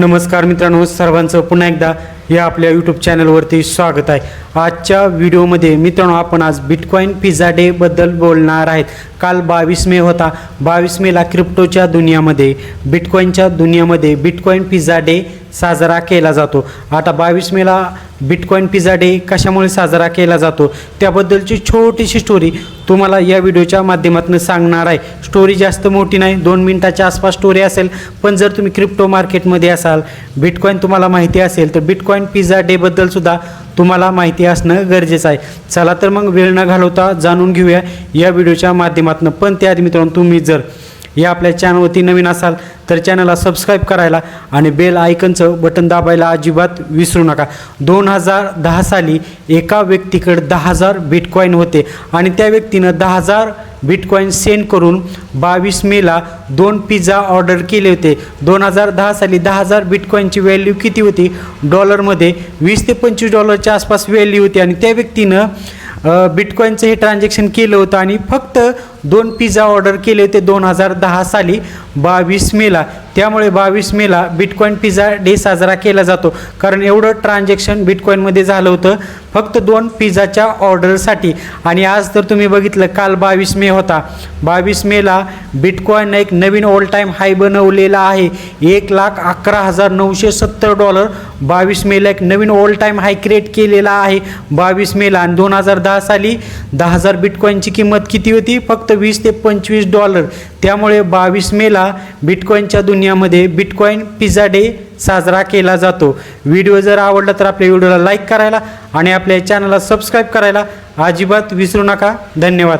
नमस्कार मित्रांनो सर्वांचं पुन्हा एकदा या आपल्या यूट्यूब चॅनलवरती स्वागत आहे. आजच्या व्हिडिओमध्ये मित्रांनो आपण आज बिटकॉईन पिझ्झा डेबद्दल बोलणार आहेत. काल बावीस मे होता. बावीस मेला क्रिप्टोच्या दुनियामध्ये बिटकॉईनच्या दुनियामध्ये बिटकॉईन पिझ्झा डे साजरा केला जातो. आता बावीस मेला बिटकॉईन पिझ्झा डे कशामुळे साजरा केला जातो? त्याबद्दलची छोटीशी स्टोरी तुम्हाला या व्हिडिओच्या माध्यमातून सांगणार आहे. स्टोरी जास्त मोठी नाही दोन मिनटाच्या आसपास स्टोरी असेल. पण जर तुम्ही क्रिप्टो मार्केटमध्ये असाल बिटकॉईन तुम्हाला माहिती असेल तर बिटकॉईन पिझ्झा डेबद्दलसुद्धा तुम्हाला माहिती असणं गरजेचं आहे. चला तर मग वेळ न घालवता जाणून घेऊया या व्हिडिओच्या माध्यमातून. पण त्याआधी मित्रांनो तुम्ही जर या आपल्या चॅनलवरती नवीन असाल तर चॅनलला सबस्क्राईब करायला आणि बेल आयकनचं बटन दाबायला अजिबात विसरू नका. दोन हजार दहा साली एका व्यक्तीकडे दहा हजार बिटकॉईन होते आणि त्या व्यक्तीनं दहा हजार बिटकॉईन सेंड करून बावीस मेला दोन पिझ्झा ऑर्डर केले होते. दोन हजार दहा साली दहा हजार बिटकॉईनची व्हॅल्यू किती होती? डॉलरमध्ये वीस ते पंचवीस डॉलरच्या आसपास व्हॅल्यू होती आणि त्या व्यक्तीनं बिटकॉईनचं हे ट्रान्झॅक्शन केलं होतं आणि फक्त दोन पिझ्झा ऑर्डर केले होते दोन हजार दहा साली बावीस मेला. त्यामुळे बावीस मेला बिटकॉईन पिझ्झा डे साजरा केला जातो. कारण एवढं ट्रान्झॅक्शन बिटकॉईनमध्ये झालं होतं. फक्त दोन पिझ्झाच्या ऑर्डरसाठी आणि आज तर तुम्ही बघितलं काल बावीस मे होता. बावीस मेला बिटकॉईन एक नवीन ऑल टाईम हाय बनवलेला आहे. एक लाख अकरा हजार नऊशे सत्तर डॉलर बावीस मेला एक नवीन ऑल टाईम हाय क्रिएट केलेला आहे. बावीस मेला आणि दोन हजार दहा साली दहा हजार बिटकॉईनची किंमत किती होती? फक्त वीस ते पंचवीस डॉलर त्यामुळे बावीस मेला बिटकॉईनच्या दुनियामध्ये बिटकॉईन पिझ्झा डे साजरा केला जातो. व्हिडिओ जर आवडला तर आपल्या व्हिडिओला लाईक करायला आणि आपल्या चॅनलला सबस्क्राईब करायला अजिबात विसरू नका. धन्यवाद.